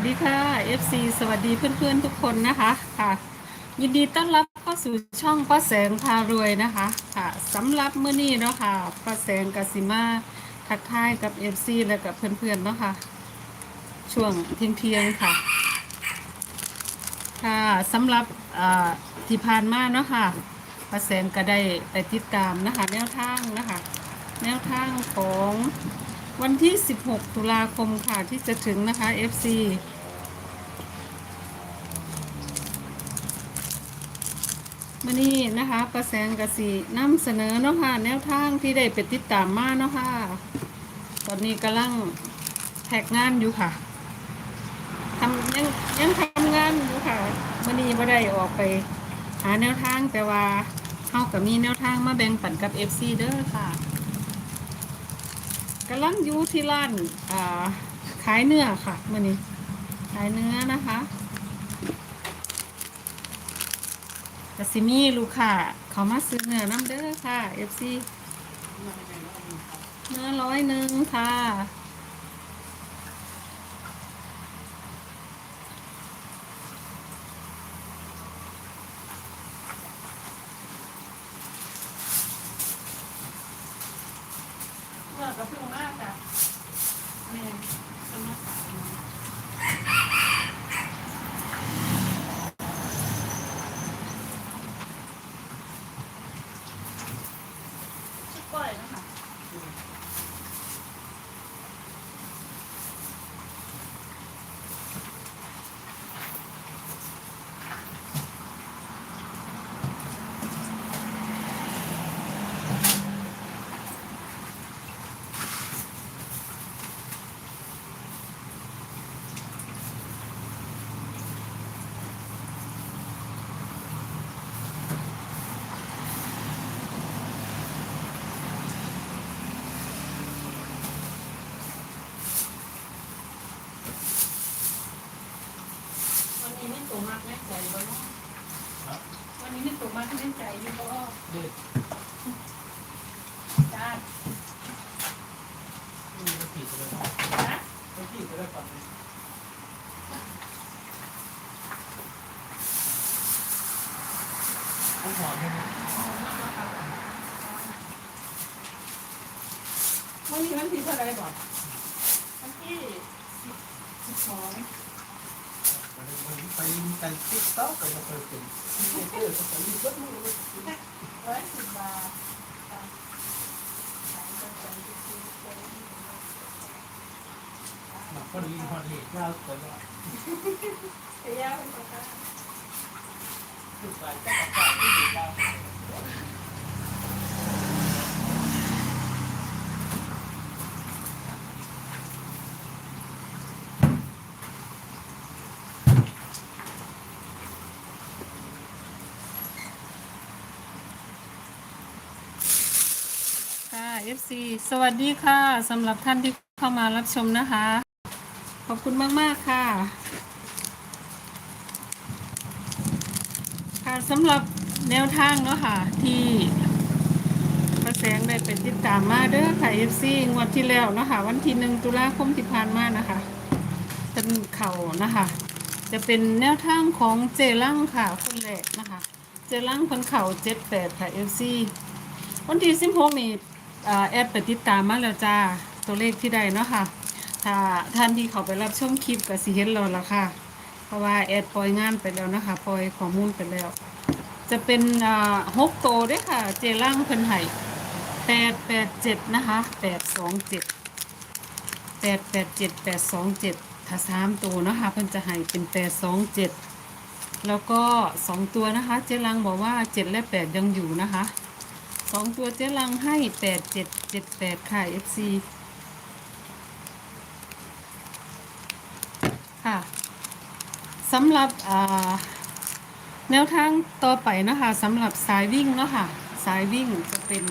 สวัสดีค่ะ FC สวัสดีเพื่อนๆทุกคนนะคะค่ะ ยินดีต้อนรับเข้าสู่ช่องป้าแสงพารวยนะคะค่ะสำหรับเมื้อนี้เนาะค่ะป้าแสงกสิมาทักทายกับ FC และกับเพื่อนๆเนาะค่ะ ช่วงเที่ยงๆค่ะ ค่ะสำหรับที่ผ่านมาเนาะค่ะป้าแสงก็ได้ไปติดตามนะคะ แนวทางนะคะ แนวทางของ วันที่ 16 ตุลาคมค่ะที่จะถึงนะคะ FC มื่อนี้นะคะประแสงกสีนำเสนอเนาะค่ะ แนวทางที่ได้ไปติดตามมาเนาะค่ะ ตอนนี้กำลังแท็กงานอยู่ค่ะทำยังยังทำงานอยู่ค่ะมื่อนี้ไม่ได้ออกไป หาแนวทางแต่ว่าเฮากับมีแนวทางมาแบ่งปันกับ FC เด้อค่ะ กำลังอยู่ที่ร้านอ่าขายเนื้อค่ะมื่อนี้ขายเนื้อนะคะกสิมีลูกค้าเขามาซื้อเนื้อน้ำเด้อค่ะเอฟซีเนื้อร้อยหนึ่งค่ะ เมื่อกระเพิ่งมากค่ะแม่สมัครขายเนาะ ชุดก้อยนะคะ วันนี้ไม่ตัวมากแน่ใจบ่เนาะวั นนี้ไม่ตัวมากแน่ใจอยู่บ่เด็กจ้ามีกระปิเลยครับจ้ากระปิไปได้ก่อนเลยต้องหอมใช่ไหมวันนี้วันที่เท่าไหรก่อนวันที่สิบสิบสอง ไปกันติ๊กต๊อกกับมาเคยเป็นเออเขาไปยืดมือเลยร้อยสิบบาทหนักก็ดีพอดียาวกว่าเสียเป็นประกันทุกฝ่ายก็ต้องการที่ดียาว FC สวัสดีค่ะสำหรับท่านที่เข้ามารับชมนะคะ ขอบคุณมาก ๆ ค่ะ ค่ะสำหรับแนวทางเนาะค่ะ ที่ประแสงได้เป็นติดตามมาเด้อค่ะ FC งวดที่แล้วเนาะค่ะวันที่หนึ่งตุลาคมที่ผ่านมานะคะเป็นเข่านะคะ จะเป็นแนวทางของเจลังค่ะคนแรกนะคะ เจลังคนเข่าเจ็ดแปดค่ะ FC วันที่สิบหกนี่ แอดไปติดตามมาแล้วจ้า ตัวเลขที่ได้เนาะค่ะ ถ้าท่านที่เขาไปรับชมคลิปก็สิเห็นเราละค่ะ เพราะว่าแอดปล่อยงานไปแล้วนะคะปล่อยข้อมูลไปแล้ว จะเป็นอ่าหกโตวด้วยค่ะ เจล่างเพิ่นไห้แปดแปดเจ็ดนะคะแปดสองเจ็ดแปดแปดเจ็ดแปดสองเจ็ดถ้าสามตัวนะคะเพิ่นจะให้เป็นแปดสองเจ็ดแล้วก็สองตัวนะคะ เจลังบอกว่าเจ็ดและแปดยังอยู่นะคะ สองตัวเจ๊ลังให้แปดเจ็ดเจ็ดแปดค่ะ FC ค่ะสำหรับแนวทางต่อไปนะคะสำหรับสายวิ่งเนาะค่ะสายวิ่งจะเป็น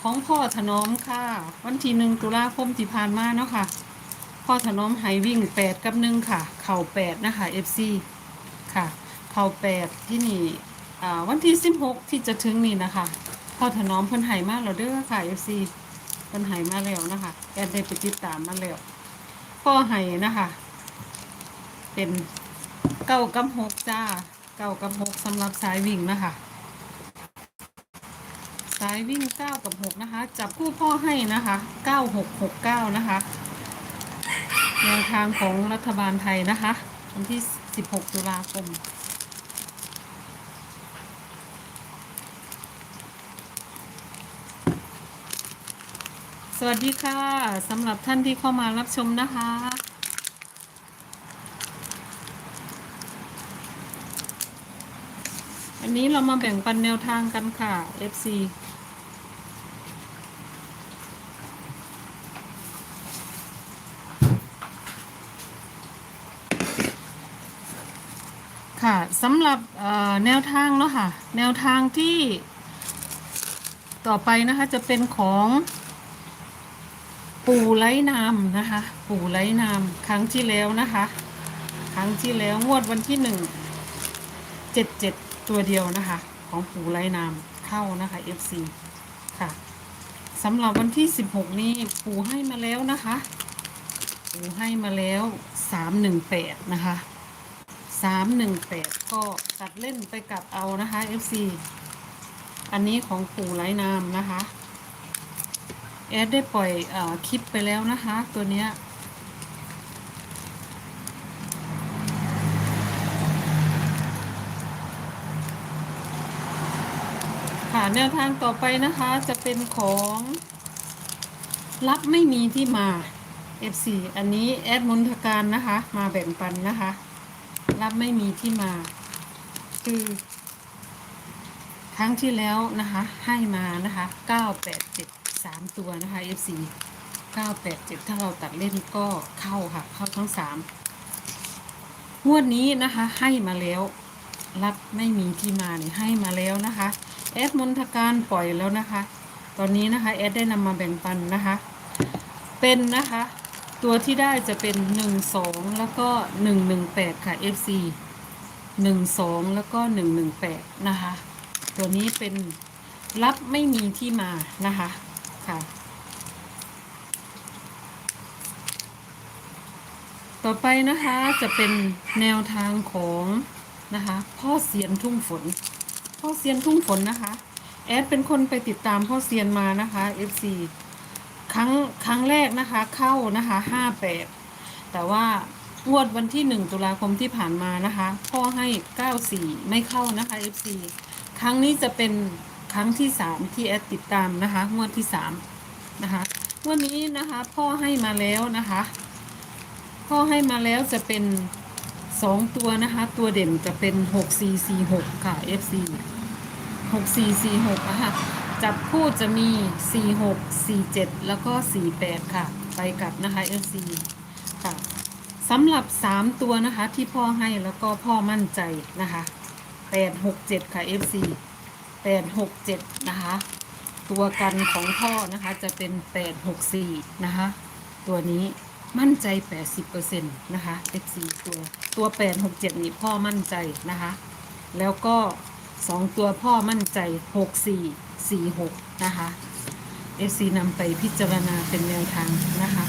ของพ่อถนอมค่ะ วันที่หนึ่งตุลาคมที่ผ่านมาเนาะค่ะ พ่อถนอมให้วิ่งแปดกับหนึ่งค่ะ เข่าแปดนะคะ FC ค่ะ เข่าแปดที่นี่วันที่สิบหกที่จะถึงนี่นะคะ อถนอมเพิ่นให้มาแล้วเด้อค่ะ FC เพิ่นให้มาแล้วนะคะแอดได้ไปติดตามมาแล้วพ่อให้นะคะ เป็นเก้ากับหกจ้าเก้ากับหกสำหรับสายวิ่งนะคะสายวิ่งเก้ากับหกนะคะ จับคู่พ่อให้นะคะเก้าหกหกเก้านะคะแนวทางของรัฐบาลไทยนะคะวันที่สิบหกตุลาคม สวัสดีค่ะสำหรับท่านที่เข้ามารับชมนะคะ อันนี้เรามาแบ่งปันแนวทางกันค่ะ FC ค่ะสำหรับเอ่อแนวทางเนาะค่ะ แนวทางที่ต่อไปนะคะจะเป็นของ ปูไร้นามนะคะ ปูไร้นามครั้งที่แล้วนะคะ ครั้งที่แล้วงวดวันที่หนึ่งเจ็ดเจ็ดตัวเดียวนะคะ ของปูไร้นามเข้านะคะ FC ค่ะสำหรับวันที่16นี้ปูให้มาแล้วนะคะ ปูให้มาแล้ว318นะคะ318ก็ตัดเล่นไปกับเอานะคะ FC อันนี้ของปูไร้นามนะคะ แอดได้ปล่อยอคลิปไปแล้วนะคะ ตัวเนี้ยค่ะแนวทางต่อไปนะคะจะเป็นของรับไม่มีที่มา F4 อันนี้แอดมนทการนะคะ มาแบ่งปันนะคะ รับไม่มีที่มา คือครั้งที่แล้วนะคะ ให้มานะคะ 987 3ตัวนะคะ FC 987ถ้าเราตัดเล่นก็เข้าค่ะ เข้าทั้ง3งวดนี้นะคะให้มาแล้ว รับไม่มีที่มาเนี่ยให้มาแล้วนะคะแอดมนทการปล่อยแล้วนะคะ ตอนนี้นะคะแอดได้นำมาแบ่งปันนะคะ เป็นนะคะ ตัวที่ได้จะเป็น 1 2 แล้วก็ 118 ค่ะ FC 1 2 แล้วก็ 118 นะคะ ตัวนี้เป็นรับไม่มีที่มานะคะ ค่ะ ต่อไปนะคะจะเป็นแนวทางของนะคะ พ่อเซียนทุ่งฝน พ่อเซียนทุ่งฝนนะคะ แอดเป็นคนไปติดตามพ่อเซียนมานะคะ FC ครั้งครั้งแรกนะคะเข้านะคะ58แปดแต่ว่างวดวันที่1ตุลาคมที่ผ่านมานะคะ พ่อให้94ไม่เข้านะคะ FC ครั้งนี้จะเป็น ครั้งที่3ที่แอดติดตามนะคะ งวดที่3นะคะงวันนี้นะคะพ่อให้มาแล้วนะคะพ่อให้มาแล้วจะเป็น2ตัวนะคะ ตัวเด่นจะเป็น6446ค่ะ FC 6446นะคะจับคู่จะมี46 47แล้วก็48ค่ะ ไปกลับนะคะ FC ค่ะสำหรับ3ตัวนะคะที่พ่อให้แล้วก็พ่อมั่นใจนะคะ867ค่ะ FC 867นะคะ ตัวกันของพ่อนะคะจะเป็น864นะคะ ตัวนี้มั่นใจ80%นะคะ FC ตัวตัว867นี่พ่อมั่นใจนะคะ แล้วก็2ตัวพ่อมั่นใจ6446นะคะ FC นำไปพิจารณาเป็นแนวทางนะคะ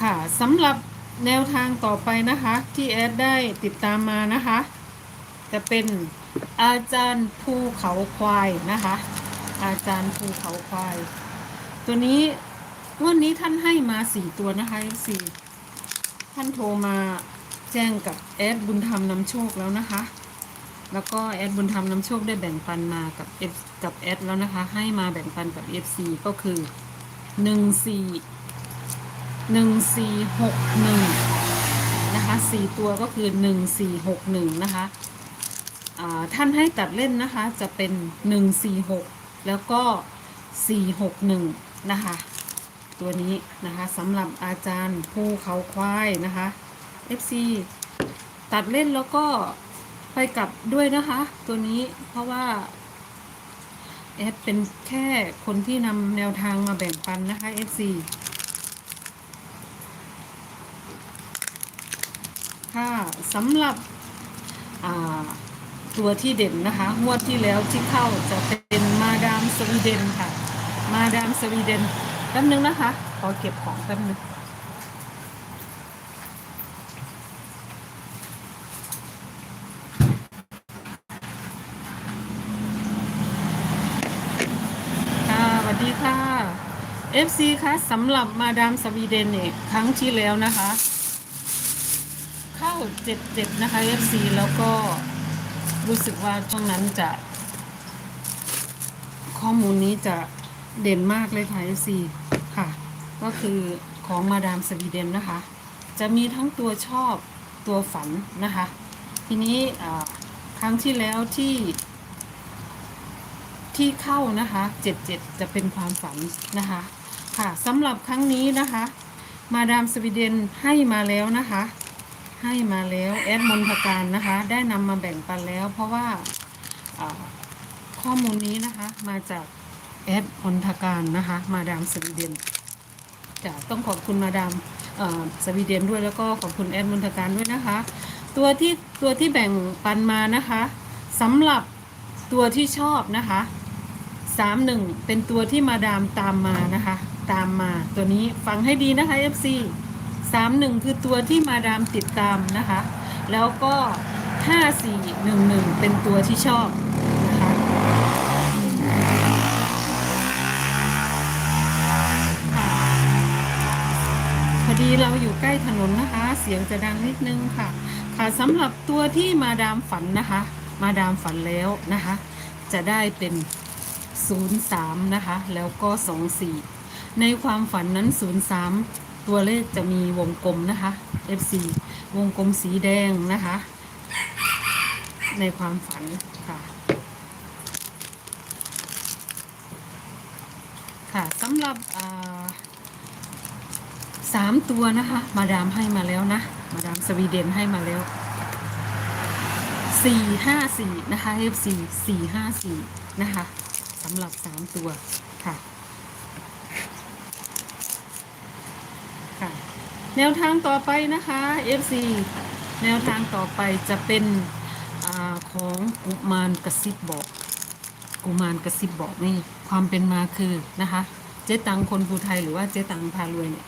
ค่ะสำหรับ แนวทางต่อไปนะคะ ที่แอดได้ติดตามมานะคะ จะเป็นอาจารย์ภูเขาควายนะคะ อาจารย์ภูเขาควาย ตัวนี้วันนี้ท่านให้มาสี่ตัวนะคะ FC ท่านโทรมาแจ้งกับแอดบุญธรรมนำโชคแล้วนะคะ แล้วก็แอดบุญธรรมนำโชคได้แบ่งปันมากับ F กับแอดแล้วนะคะ ให้มาแบ่งปันกับ FC ก็คือหนึ่งสี่ หนึ่งสี่หกหนึ่งนะคะสี่ตัวก็คือหนึ่งสี่หกหนึ่งนะคะท่านให้ตัดเล่นนะคะจะเป็นหนึ่งสี่หกแล้วก็สี่หกหนึ่งนะคะตัวนี้นะคะสำหรับอาจารย์ภูเขาควายนะคะ FC ตัดเล่นแล้วก็ไปกลับด้วยนะคะ ตัวนี้เพราะว่าแอดเป็นแค่คนที่นำแนวทางมาแบ่งปันนะคะ FC ค่ะสำหรับตัวที่เด่นนะคะงวดที่แล้วที่เข้าจะเป็นมาดามสวีเดนค่ะ มาดามสวีเดนแป๊บนึงนะคะ ขอเก็บของแป๊บนึงค่ะสวัสดีค่ะ FC คะสำหรับมาดามสวีเดนเนี่ยครั้งที่แล้วนะคะ เข้าเจ็ดเจ็ดนะคะ FC แล้วก็รู้สึกว่าช่วงนั้นจะ ข้อมูลนี้จะเด่นมากเลยค่ะ FC ค่ะ ก็คือของมาดามสวีเดนนะคะ จะมีทั้งตัวชอบตัวฝันนะคะ ทีนี้ครั้งที่แล้วที่ที่เข้านะคะเจ็ดเจ็ดจะเป็นความฝันนะคะ ค่ะสำหรับครั้งนี้นะคะ มาดามสวีเดนให้มาแล้วนะคะ ให้มาแล้วแอดมนทการนะคะ ได้นำมาแบ่งปันแล้ว เพราะว่าข้อมูลนี้นะคะ มาจากแอดมนทการนะคะ มาดามสวีเดนจะต้องขอบคุณมาดามสวีเดนด้วยแล้วก็ขอบคุณแอดมนทการด้วยนะคะ ตัวที่ตัวที่แบ่งปันมานะคะสำหรับตัวที่ชอบนะคะสามหนึ่งเป็นตัวที่มาดามตามมานะคะ ตามมาตัวนี้ฟังให้ดีนะคะ FC สามหนึ่งคือตัวที่มาดามติดตามนะคะ แล้วก็ห้าสี่หนึ่งหนึ่งเป็นตัวที่ชอบนะคะพอดีเราอยู่ใกล้ถนนนะคะ เสียงจะดังนิดนึงค่ะ ค่ะสำหรับตัวที่มาดามฝันนะคะ มาดามฝันแล้วนะคะ จะได้เป็น 03 นะคะ แล้วก็ 24 ในความฝันนั้น 03 ตัวเลขจะมีวงกลมนะคะ FC วงกลมสีแดงนะคะ ในความฝันค่ะ ค่ะสำหรับสามตัวนะคะ มาดามให้มาแล้วนะ มาดามสวีเดนให้มาแล้วสี่ห้าสี่นะคะ F4 สี่ห้าสี่นะคะสำหรับสามตัวค่ะ แนวทางต่อไปนะคะ F4 แนวทางต่อไปจะเป็นอของกุมารกระซิบบอกกุมารกระซิบบอกนี่ความเป็นมาคือนะคะ เจ๊ตังคนภูไทยหรือว่าเจ๊ตังพารวยเนี่ย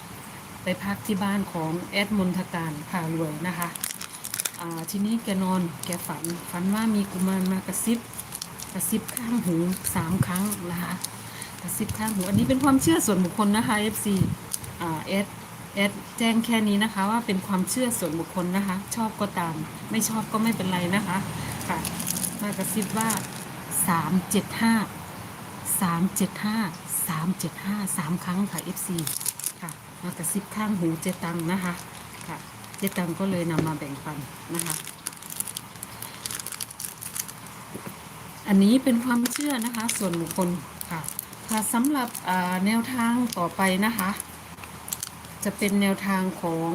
ไปพักที่บ้านของแอดมนทการพารวยนะคะทีนี้แกนอนแกฝันฝันว่ามีกุมารมากระซิบกระซิบข้างหูสามครั้งนะคะกระซิบข้างหูอันนี้เป็นความเชื่อส่วนบุคคลนะคะ FC อ่าเอส เอสแจ้งแค่นี้นะคะ ว่าเป็นความเชื่อส่วนบุคคลนะคะ ชอบก็ตาม ไม่ชอบก็ไม่เป็นไรนะคะค่ะ มากระซิบว่าสามเจ็ดห้าสามเจ็ดห้าสามเจ็ดห้าสามครั้งค่ะ FC ค่ะ มากระซิบข้างหูเจตังนะคะค่ะ เจตังก็เลยนำมาแบ่งปันนะคะอันนี้เป็นความเชื่อนะคะ ส่วนบุคคลค่ะค่ะสำหรับแนวทางต่อไปนะคะ จะเป็นแนวทางของ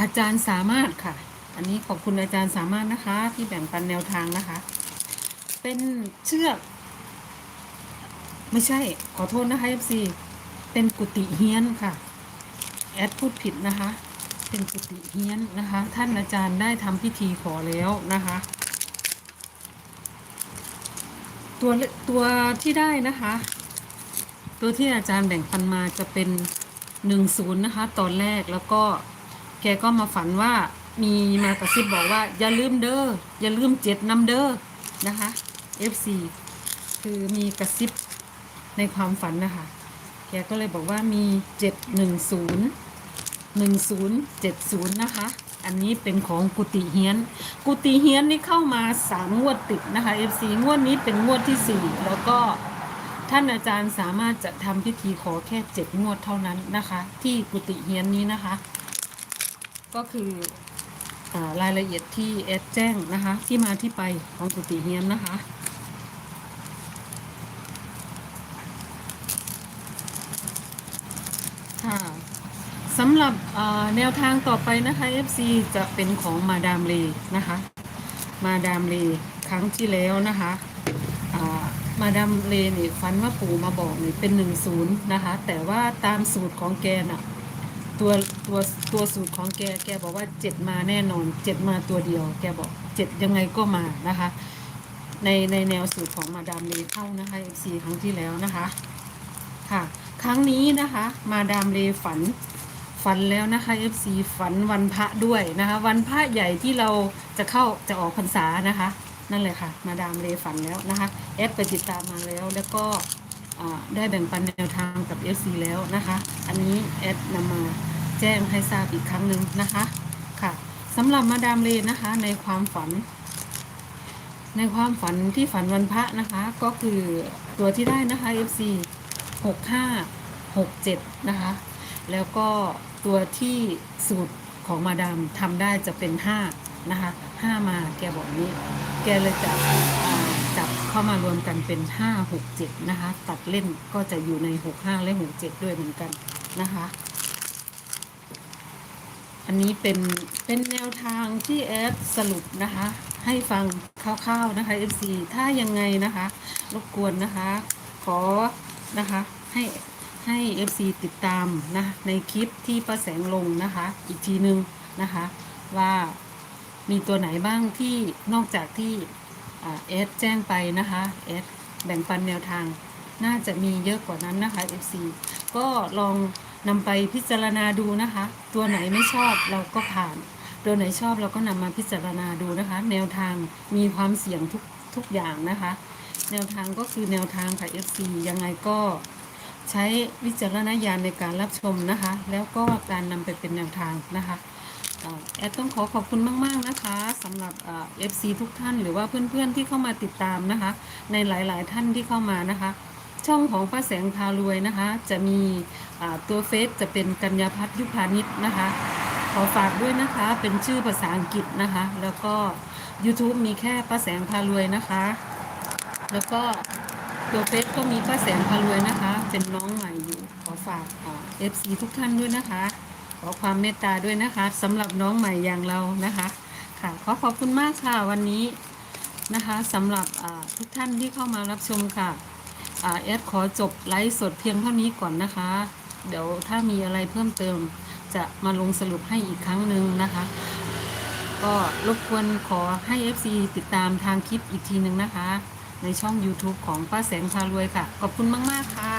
อาจารย์สามารถค่ะ อันนี้ขอบคุณอาจารย์สามารถนะคะ ที่แบ่งปันแนวทางนะคะ เป็นเชือก ไม่ใช่ขอโทษนะคะ FC เป็นกุฏิเฮียนค่ะ แอดพูดผิดนะคะ เป็นกุฏิเฮียนนะคะ ท่านอาจารย์ได้ทำพิธีขอแล้วนะคะ ตัวตัวที่ได้นะคะ ตัวที่อาจารย์แบ่งปันมาจะเป็น หนึ่งศูนย์นะคะตอนแรกแล้วก็แกก็มาฝันว่ามีมากระซิบบอกว่า อย่าลืมเด้ออย่าลืมเจ็ดนำเด้อนะคะ FC คือมีกระซิบในความฝันนะคะแกก็เลยบอกว่ามี 710 1070 นะคะ อันนี้เป็นของกุฏิเฮียน กุฏิเฮียนนี่เข้ามา 3 งวดติดนะคะ FC งวดนี้เป็นงวดที่ 4 แล้วก็ ท่านอาจารย์สามารถจะทำพิธีขอแค่7งวดเท่านั้นนะคะ ที่กุฏิเฮียนนี้นะคะ ก็คืออรายละเอียดที่แอดแจ้งนะคะ ที่มาที่ไปของกุฏิเฮียนนะคะค่ะสำหรับแนวทางต่อไปนะคะ FC จะเป็นของมาดามเลนะคะ มาดามเลครั้งที่แล้วนะคะ มาดามเลนี่ฟันว่าปู่มาบอกนี่เป็นหนึ่งศูนย์นะคะ แต่ว่าตามสูตรของแกน่ะตัวตัวตัวสูตรของแกแกบอกว่าเจ็ดมาแน่นอนเจ็ดมาตัวเดียว แกบอกเจ็ดยังไงก็มานะคะ ในในแนวสูตรของมาดามเลเข้านะคะ FC ครั้งที่แล้วนะคะค่ะ ครั้งนี้นะคะ มาดามเลฝันฝันแล้วนะคะ FC ฝันวันพระด้วยนะคะ วันพระใหญ่ที่เราจะเข้าจะออกพรรษานะคะ นั่นเลยค่ะ มาดามเลฝันแล้วนะคะแอดไปติดตามมาแล้วแล้วก็ได้แบ่งปันแนวทางกับ FC แล้วนะคะ อันนี้แอดนำมาแจ้งให้ทราบอีกครั้งหนึ่งนะคะค่ะสำหรับมาดามเลนะคะในความฝัน ในความฝันที่ฝันวันพระนะคะ ก็คือตัวที่ได้นะคะ FC 65 67 นะคะ แล้วก็ตัวที่สูตรของมาดามทำได้จะเป็น 5 นะคะ 5มาแกบอกนี้ แกเลยจะอ่าจับเข้ามารวมกันเป็น5 6 7นะคะ ตัดเล่นก็จะอยู่ใน65และ67ด้วยเหมือนกันนะคะ อันนี้เป็นเป็นแนวทางที่แอดสรุปนะคะ ให้ฟังคร่าวๆนะคะ FC ถ้ายังไงนะคะ รบกวนนะคะ ขอนะคะให้ให้ FC ติดตามนะในคลิปที่ป้าแสงลงนะคะ อีกทีนึงนะคะว่า มีตัวไหนบ้างที่นอกจากที่เอสแจ้งไปนะคะเอสแบ่งปันแนวทาง น่าจะมีเยอะกว่านั้นนะคะ FC ก็ลองนำไปพิจารณาดูนะคะ ตัวไหนไม่ชอบเราก็ผ่าน ตัวไหนชอบเราก็นำมาพิจารณาดูนะคะ แนวทางมีความเสี่ยงทุกทุกอย่างนะคะ แนวทางก็คือแนวทางค่ะ FC ยังไงก็ใช้วิจารณญาณในการรับชมนะคะ แล้วก็การนำไปเป็นแนวทางนะคะ แอดต้องขอขอบคุณมาก ๆ นะคะสำหรับเอฟซีทุกท่านหรือว่าเพื่อน ๆ ที่เข้ามาติดตามนะคะ ในหลาย ๆ ท่านที่เข้ามานะคะ ช่องของป้าแสงพารวยนะคะ จะมีตัวเฟซจะเป็นกัญญาพัฒยุพานิชนะคะ ขอฝากด้วยนะคะเป็นชื่อภาษาอังกฤษนะคะ แล้วก็ YouTube มีแค่ป้าแสงพารวยนะคะ แล้วก็ตัวเฟซก็มีป้าแสงพารวยนะคะ เป็นน้องใหม่อยู่ขอฝากเอฟซีทุกท่านด้วยนะคะ อความเมตตาด้วยนะคะสำหรับน้องใหม่อย่างเรานะคะ ค่ะขอขอบคุณมากค่ะวันนี้นะคะสำหรับทุกท่านที่เข้ามารับชมค่ะอ่าแอดขอจบไลฟ์สดเพียงเท่านี้ก่อนนะคะ เดี๋ยวถ้ามีอะไรเพิ่มเติมจะมาลงสรุปให้อีกครั้งหนึ่งนะคะ ก็รบกวนขอให้ FC ติดตามทางคลิปอีกทีหนึ่งนะคะ ในช่อง YouTube ของป้าแสงพารวยค่ะ ขอบคุณมาก ๆ ค่ะ